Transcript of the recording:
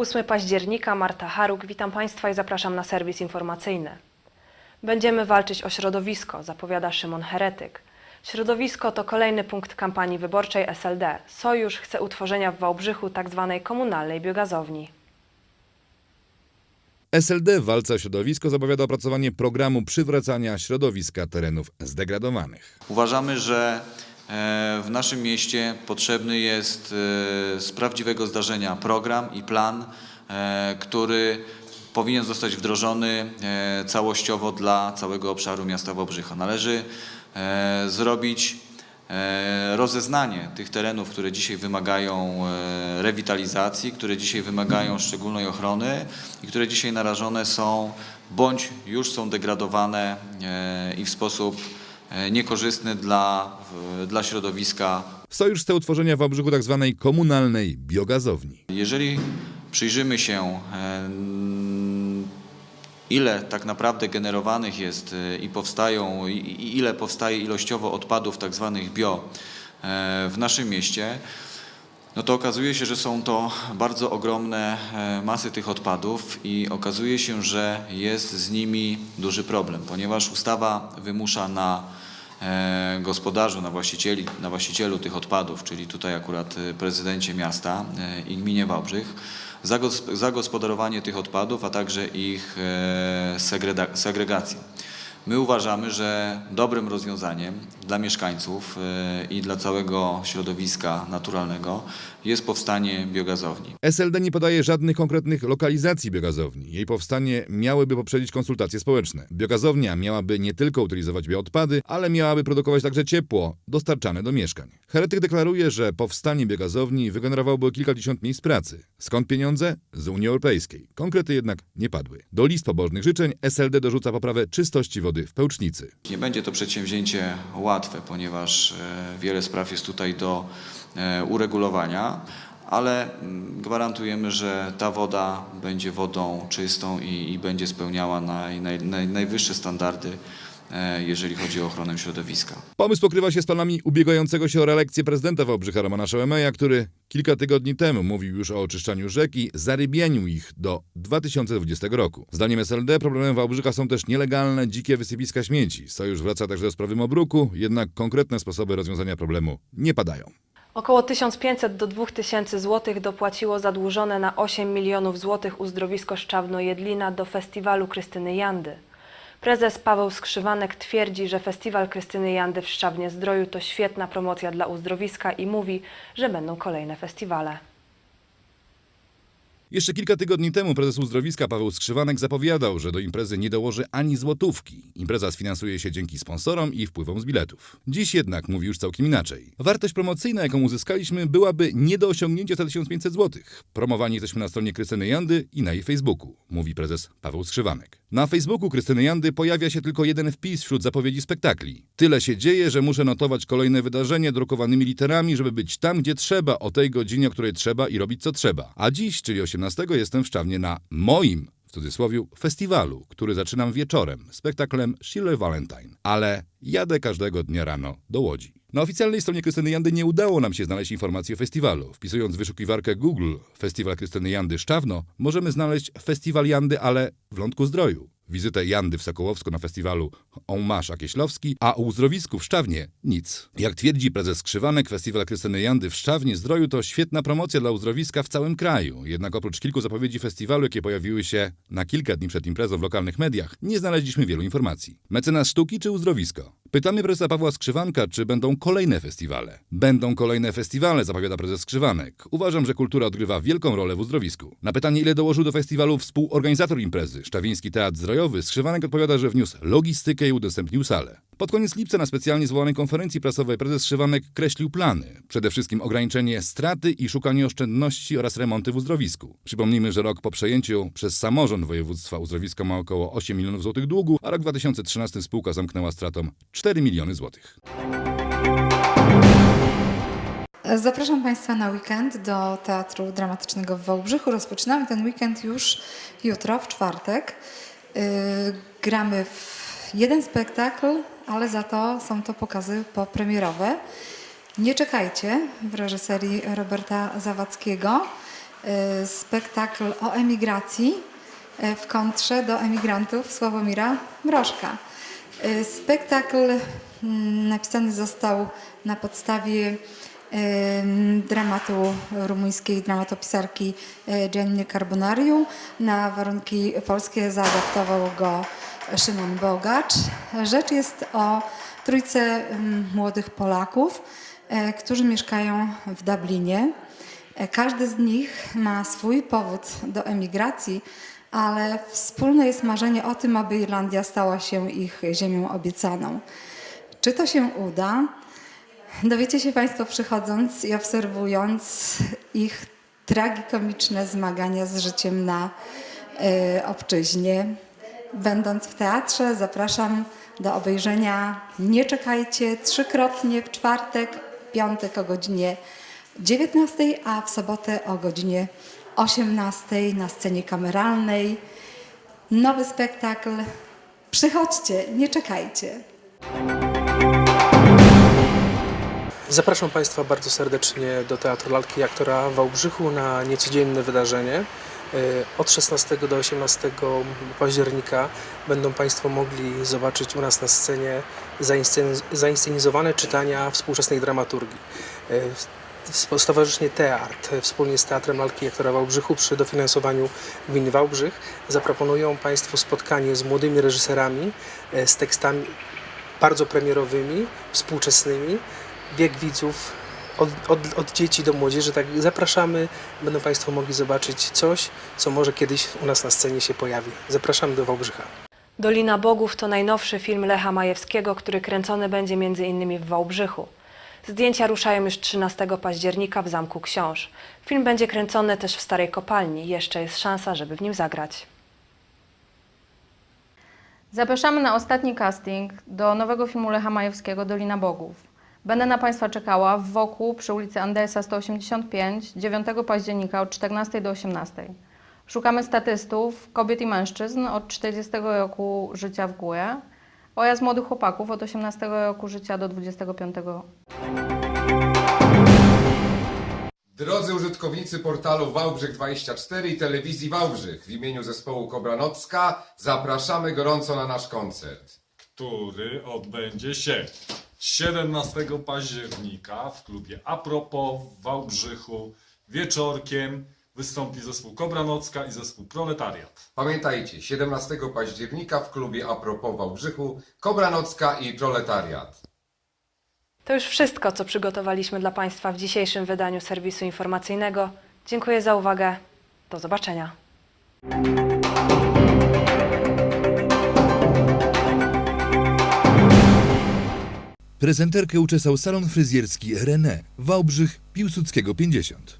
8 października, Marta Haruk, witam Państwa i zapraszam na serwis informacyjny. Będziemy walczyć o środowisko, zapowiada Szymon Heretyk. Środowisko to kolejny punkt kampanii wyborczej SLD. Sojusz chce utworzenia w Wałbrzychu tzw. komunalnej biogazowni. SLD w walce o środowisko zapowiada opracowanie programu przywracania środowiska terenów zdegradowanych. Uważamy, że w naszym mieście potrzebny jest e, z prawdziwego zdarzenia program i plan, e, który powinien zostać wdrożony e, całościowo dla całego obszaru miasta Wałbrzycha. Należy e, zrobić e, rozeznanie tych terenów, które dzisiaj wymagają e, rewitalizacji, które dzisiaj wymagają szczególnej ochrony i które dzisiaj narażone są bądź już są degradowane e, i w sposób e, niekorzystny dla, dla środowiska. Sojusz chce utworzenia w Wałbrzychu tzw. komunalnej biogazowni. Jeżeli przyjrzymy się, e, ile tak naprawdę generowanych jest e, i powstają, i- ile powstaje ilościowo odpadów tak zwanych bio e, w naszym mieście, no to okazuje się, że są to bardzo ogromne e, masy tych odpadów i okazuje się, że jest z nimi duży problem, ponieważ ustawa wymusza na e, gospodarzu, na, właścicieli, na właścicielu tych odpadów, czyli tutaj akurat e, prezydencie miasta i gminie Wałbrzych, zagos- zagospodarowanie tych odpadów, a także ich segregację. My uważamy, że dobrym rozwiązaniem dla mieszkańców e, i dla całego środowiska naturalnego jest powstanie biogazowni. SLD nie podaje żadnych konkretnych lokalizacji biogazowni. Jej powstanie miałyby poprzedzić konsultacje społeczne. Biogazownia miałaby nie tylko utylizować bioodpady, ale miałaby produkować także ciepło dostarczane do mieszkań. Heretyk deklaruje, że powstanie biogazowni wygenerowałoby kilkadziesiąt miejsc pracy. Skąd pieniądze? Z Unii Europejskiej. Konkrety jednak nie padły. Do list pobożnych życzeń SLD dorzuca poprawę czystości wody w Pełcznicy. Nie będzie to przedsięwzięcie łatwe, ponieważ e, wiele spraw jest tutaj do e, uregulowania, ale mm, gwarantujemy, że ta woda będzie wodą czystą i, i będzie spełniała naj, naj, naj, najwyższe standardy, jeżeli chodzi o ochronę środowiska. Pomysł pokrywa się z planami ubiegającego się o reelekcję prezydenta Wałbrzycha Romana Szełemeja, który kilka tygodni temu mówił już o oczyszczaniu rzek i zarybianiu ich do 2020 roku. Zdaniem SLD problemem Wałbrzycha są też nielegalne, dzikie wysypiska śmieci. Sojusz wraca także do sprawy Mobruku, jednak konkretne sposoby rozwiązania problemu nie padają. Około 1500 do 2000 zł dopłaciło zadłużone na 8 milionów złotych uzdrowisko Szczawno-Jedlina do festiwalu Krystyny Jandy. Prezes Paweł Skrzywanek twierdzi, że festiwal Krystyny Jandy w Szczawnie-Zdroju to świetna promocja dla uzdrowiska i mówi, że będą kolejne festiwale. Jeszcze kilka tygodni temu prezes uzdrowiska Paweł Skrzywanek zapowiadał, że do imprezy nie dołoży ani złotówki. Impreza sfinansuje się dzięki sponsorom i wpływom z biletów. Dziś jednak mówi już całkiem inaczej. Wartość promocyjna, jaką uzyskaliśmy, byłaby nie do osiągnięcia za 1500 zł. Promowani jesteśmy na stronie Krystyny Jandy i na jej Facebooku, mówi prezes Paweł Skrzywanek. Na Facebooku Krystyny Jandy pojawia się tylko jeden wpis wśród zapowiedzi spektakli. Tyle się dzieje, że muszę notować kolejne wydarzenie drukowanymi literami, żeby być tam, gdzie trzeba, o tej godzinie, o której trzeba i robić co trzeba. A dziś, czyli 18, jestem w Szczawnie na moim, w cudzysłowie, festiwalu, który zaczynam wieczorem, spektaklem Shirley Valentine. Ale jadę każdego dnia rano do Łodzi. Na oficjalnej stronie Krystyny Jandy nie udało nam się znaleźć informacji o festiwalu. Wpisując w wyszukiwarkę Google Festiwal Krystyny Jandy Szczawno, możemy znaleźć Festiwal Jandy, ale w Lądku Zdroju. Wizytę Jandy w Sokołowsku na festiwalu Omasz Akieślowski, a u uzdrowisku w Szczawnie nic. Jak twierdzi prezes Krzywanek, festiwal Krystyny Jandy w Szczawnie Zdroju to świetna promocja dla uzdrowiska w całym kraju. Jednak oprócz kilku zapowiedzi festiwalu, jakie pojawiły się na kilka dni przed imprezą w lokalnych mediach, nie znaleźliśmy wielu informacji. Mecenas sztuki czy uzdrowisko? Pytamy prezesa Pawła Skrzywanka, czy będą kolejne festiwale. Będą kolejne festiwale, zapowiada prezes Skrzywanek. Uważam, że kultura odgrywa wielką rolę w uzdrowisku. Na pytanie, ile dołożył do festiwalu współorganizator imprezy, Szczawiński Teatr Zdrojowy, Skrzywanek odpowiada, że wniósł logistykę i udostępnił salę. Pod koniec lipca na specjalnie zwołanej konferencji prasowej prezes Skrzywanek kreślił plany. Przede wszystkim ograniczenie straty i szukanie oszczędności oraz remonty w uzdrowisku. Przypomnijmy, że rok po przejęciu przez samorząd województwa uzdrowisko ma około 8 milionów złotych długu, a rok 2013 spółka zamknęła stratą 4 miliony złotych. Zapraszam Państwa na weekend do Teatru Dramatycznego w Wałbrzychu. Rozpoczynamy ten weekend już jutro, w czwartek. Yy, gramy w jeden spektakl, ale za to są to pokazy popremierowe. Nie czekajcie w reżyserii Roberta Zawadzkiego. y, spektakl o emigracji y, w kontrze do emigrantów Sławomira Mrożka. Y, Spektakl mm, napisany został na podstawie dramatu rumuńskiej dramatopisarki e, Gianni Carbonariu. Na warunki polskie zaadaptował go Szymon Bogacz. Rzecz jest o trójce em, młodych Polaków, e, którzy mieszkają w Dublinie. E, Każdy z nich ma swój powód do emigracji, ale wspólne jest marzenie o tym, aby Irlandia stała się ich ziemią obiecaną. Czy to się uda? Dowiecie się Państwo przychodząc i obserwując ich tragikomiczne zmagania z życiem na y, obczyźnie. Będąc w teatrze, zapraszam do obejrzenia Nie czekajcie trzykrotnie w czwartek, piątek o godzinie 19, a w sobotę o godzinie 18 na scenie kameralnej. Nowy spektakl. Przychodźcie, nie czekajcie. Zapraszam Państwa bardzo serdecznie do Teatru Lalki Aktora Wałbrzychu na niecodzienne wydarzenie. Y, Od 16 do 18 października będą Państwo mogli zobaczyć u nas na scenie zainscen- zainscenizowane czytania współczesnej dramaturgii. Y, Stowarzyszenie Teart wspólnie z Teatrem Lalki Aktora Wałbrzychu przy dofinansowaniu gminy Wałbrzych zaproponują Państwu spotkanie z młodymi reżyserami y, z tekstami bardzo premierowymi, współczesnymi. Bieg widzów od, od, od dzieci do młodzieży. Tak zapraszamy, będą Państwo mogli zobaczyć coś, co może kiedyś u nas na scenie się pojawi. Zapraszamy do Wałbrzycha. Dolina Bogów to najnowszy film Lecha Majewskiego, który kręcony będzie m.in. w Wałbrzychu. Zdjęcia ruszają już 13 października w Zamku Książ. Film będzie kręcony też w Starej Kopalni. Jeszcze jest szansa, żeby w nim zagrać. Zapraszamy na ostatni casting do nowego filmu Lecha Majewskiego Dolina Bogów. Będę na Państwa czekała w Woku przy ulicy Andersa 185 9 października od 14 do 18. Szukamy statystów, kobiet i mężczyzn od 40 roku życia w górę oraz młodych chłopaków od 18 roku życia do 25. Drodzy użytkownicy portalu Wałbrzych24 i telewizji Wałbrzych, w imieniu zespołu Kobranocka zapraszamy gorąco na nasz koncert. który odbędzie się 17 października w klubie Apropo w Wałbrzychu. Wieczorkiem wystąpi zespół Kobranocka i zespół Proletariat. Pamiętajcie, 17 października w klubie Apropo w Wałbrzychu, Kobranocka i Proletariat. To już wszystko, co przygotowaliśmy dla Państwa w dzisiejszym wydaniu serwisu informacyjnego. Dziękuję za uwagę. Do zobaczenia. Prezenterkę uczesał salon fryzjerski René, Wałbrzych, Piłsudskiego 50.